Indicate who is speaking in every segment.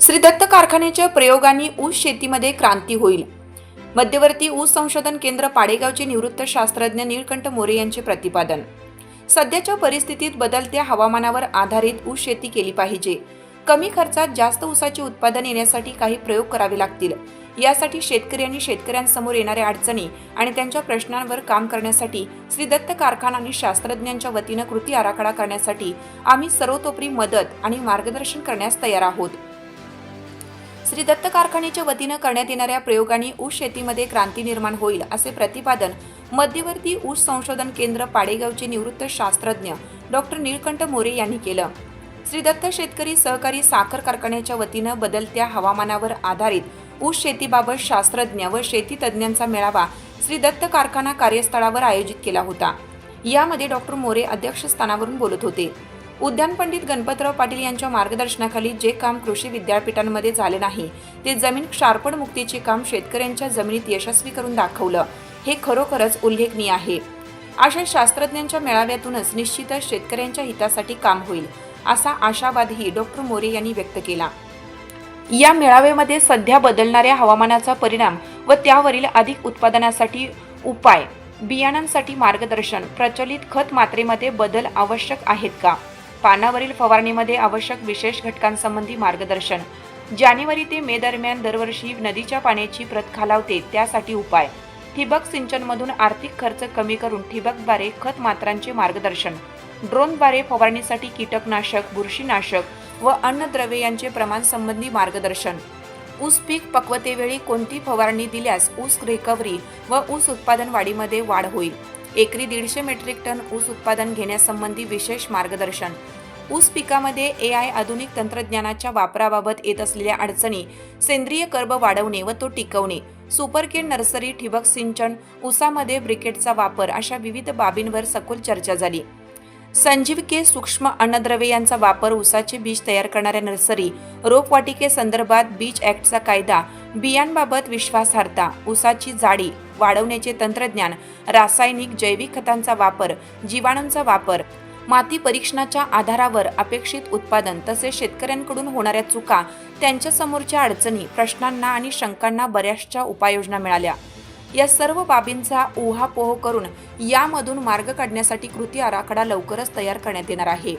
Speaker 1: श्री दत्त कारखान्याच्या प्रयोगांनी ऊस शेतीमध्ये क्रांती होईल. मध्यवर्ती ऊस संशोधन केंद्र पाडेगावचे निवृत्त शास्त्रज्ञ नीळकंठ मोरे यांचे प्रतिपादन. सध्याच्या परिस्थितीत बदलत्या हवामानावर आधारित ऊस शेती केली पाहिजे. कमी खर्चात जास्त ऊसाचे उत्पादन येण्यासाठी काही प्रयोग करावे लागतील. यासाठी शेतकरी आणि शेतकऱ्यांसमोर येणाऱ्या अडचणी आणि त्यांच्या प्रश्नांवर काम करण्यासाठी श्री दत्त कारखाना आणि शास्त्रज्ञांच्या वतीनं कृती आराखडा करण्यासाठी आम्ही सर्वतोपरी मदत आणि मार्गदर्शन करण्यास तयार आहोत. श्री दत्त कारखान्याच्या वतीनं करण्यात येणाऱ्या प्रयोगांनी ऊस शेतीमध्ये क्रांती निर्माण होईल असे प्रतिपादन मध्यवर्ती ऊस संशोधन केंद्र पाडेगावचे निवृत्त शास्त्रज्ञ डॉक्टर नीळकंठ मोरे यांनी केलं. श्री दत्त शेतकरी सहकारी साखर कारखान्याच्या वतीनं बदलत्या हवामानावर आधारित ऊस शेतीबाबत शास्त्रज्ञ व शेती तज्ज्ञांचा मेळावा श्री दत्त कारखाना कार्यस्थळावर आयोजित केला होता. यामध्ये डॉक्टर मोरे अध्यक्षस्थानावरून बोलत होते. उद्यान पंडित गणपतराव पाटील यांच्या मार्गदर्शनाखाली जे काम कृषी विद्यापीठांमध्ये झाले नाही ते जमीन क्षारपण मुक्तीचे काम शेतकऱ्यांच्या जमिनीत यशस्वी करून दाखवलं हे खरोखरच उल्लेखनीय आहे. अशा शास्त्रज्ञांच्या मेळाव्यातूनच निश्चितच शेतकऱ्यांच्या हितासाठी काम होईल असा आशावादही डॉक्टर मोरे यांनी व्यक्त केला. या मेळाव्यामध्ये सध्या बदलणाऱ्या हवामानाचा परिणाम व त्यावरील अधिक उत्पादनासाठी उपाय बियाणांसाठी मार्गदर्शन प्रचलित खत मात्रेमध्ये बदल आवश्यक आहेत का? पानावरील फवारणीमध्ये आवश्यक विशेष घटकांसंबंधी मार्गदर्शन. जानेवारी ते मे दरम्यान दरवर्षी नदीच्या पाण्याची प्रत खालावते त्यासाठी उपाय. ठिबक सिंचनमधून आर्थिक खर्च कमी करून ठिबकद्वारे खत मात्रांचे मार्गदर्शन. ड्रोनद्वारे फवारणीसाठी कीटकनाशक बुरशीनाशक व अन्नद्रव्ये यांचे प्रमाण संबंधी मार्गदर्शन. ऊस पीक पक्वतेवेळी कोणती फवारणी दिल्यास ऊस रिकव्हरी व ऊस उत्पादन वाढीमध्ये वाढ होईल. एकरी दीडशे मेट्रिक टन ऊस उत्पादन घेण्यासंबंधी विशेष मार्गदर्शन. ऊस पिकामध्ये ए आय आधुनिक तंत्रज्ञानाच्या वापराबाबत येत असलेल्या अडचणी सेंद्रिय कर्ब वाढवणे व तो टिकवणे सुपरकेड नर्सरी ठिबक सिंचन ऊसामध्ये ब्रिकेटचा वापर अशा विविध बाबींवर सखोल चर्चा झाली. संजीवके सूक्ष्म अन्नद्रव्ये यांचा वापर ऊसाचे बीज तयार करणाऱ्या नर्सरी रोपवाटिके संदर्भात बीज ॲक्टचा कायदा बियांबाबत विश्वासार्हता ऊसाची जाडी वाढवण्याचे तंत्रज्ञान रासायनिक जैविक खतांचा वापर जीवाणूंचा वापर माती परीक्षणाच्या आधारावर अपेक्षित उत्पादन तसेच शेतकऱ्यांकडून होणाऱ्या चुका त्यांच्यासमोरच्या अडचणी प्रश्नांना आणि शंकांना बऱ्याचशा उपाययोजना मिळाल्या. या सर्व बाबींचा उहापोह करून यामधून मार्ग काढण्यासाठी कृती आराखडा लवकरच तयार करण्यात येणार आहे.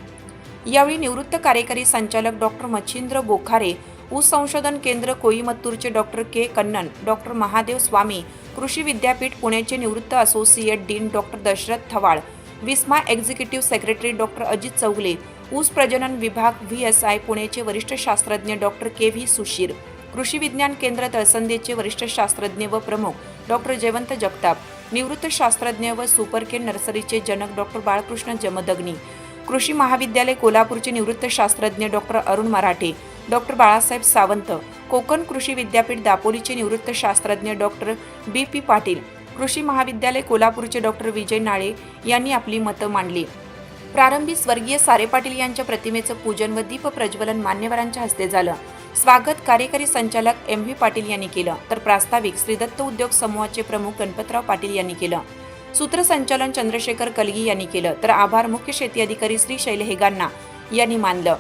Speaker 1: यावेळी निवृत्त कार्यकारी संचालक डॉक्टर मच्छिंद्र बोखारे ऊस संशोधन केंद्र कोईमत्तूरचे doctor K Kannan doctor Mahadev Swami कृषी विद्यापीठ पुण्याचे निवृत्त associate dean doctor Dasharath Thawal VISMA executive secretary doctor Ajit Chougale ऊस प्रजनन विभाग व्ही एस आय पुणेचे वरिष्ठ शास्त्रज्ञ डॉक्टर के व्ही सुशीर कृषी विज्ञान केंद्र तळसंदेचे वरिष्ठ शास्त्रज्ञ व प्रमुख डॉक्टर जयवंत जगताप निवृत्त शास्त्रज्ञ व सुपरकेन नर्सरीचे जनक डॉक्टर बाळकृष्ण जमदग्नी कृषी महाविद्यालय कोल्हापूरचे निवृत्त शास्त्रज्ञ डॉक्टर अरुण मराठे डॉक्टर बाळासाहेब सावंत कोकण कृषी विद्यापीठ दापोलीचे निवृत्त शास्त्रज्ञ डॉक्टर बी पी पाटील कृषी महाविद्यालय कोल्हापूरचे डॉक्टर विजय नाळे यांनी आपली मतं मांडली. प्रारंभी स्वर्गीय सारे पाटील यांच्या प्रतिमेचं पूजन व दीप प्रज्वलन मान्यवरांच्या हस्ते झालं. स्वागत कार्यकारी संचालक एम व्ही पाटील यांनी केलं. तर प्रास्ताविक श्रीदत्त उद्योग समूहाचे प्रमुख गणपतराव पाटील यांनी केलं. सूत्रसंचालन चंद्रशेखर कलगी यांनी केलं. तर आभार मुख्य शेती अधिकारी श्री शैल हेगांना यांनी मानलं.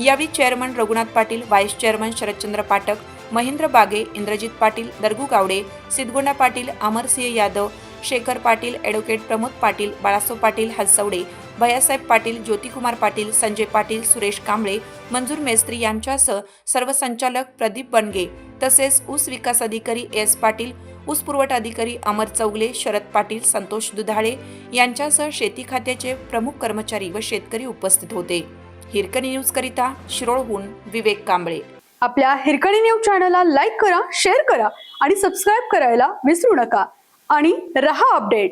Speaker 1: यावेळी chairman Raghunath Patil vice chairman Sharadchandra Pathak Mahendra Bage Indrajit Patil Dargu Gawade Siddhagonda Patil Amarsinh Yadav Shekhar Patil advocate Pramod Patil Balasaheb Patil Halsawade Bhaiyasaheb Patil Jyotikumar Patil Sanjay Patil Suresh Kamble Manjur Mestri यांच्यासह सर्व संचालक प्रदीप बनगे तसेच ऊस विकास अधिकारी S Patil ऊस पुरवठा अधिकारी अमर चौगले शरद पाटील संतोष दुधाळे यांच्यासह शेती खात्याचे प्रमुख कर्मचारी व शेतकरी उपस्थित होते. हिरकणी न्यूजकरिता शिरोळहून विवेक कांबळे.
Speaker 2: आपल्या हिरकणी न्यूज चॅनलला लाईक करा शेअर करा आणि सबस्क्राईब करायला विसरू नका. आणि रहा अपडेट.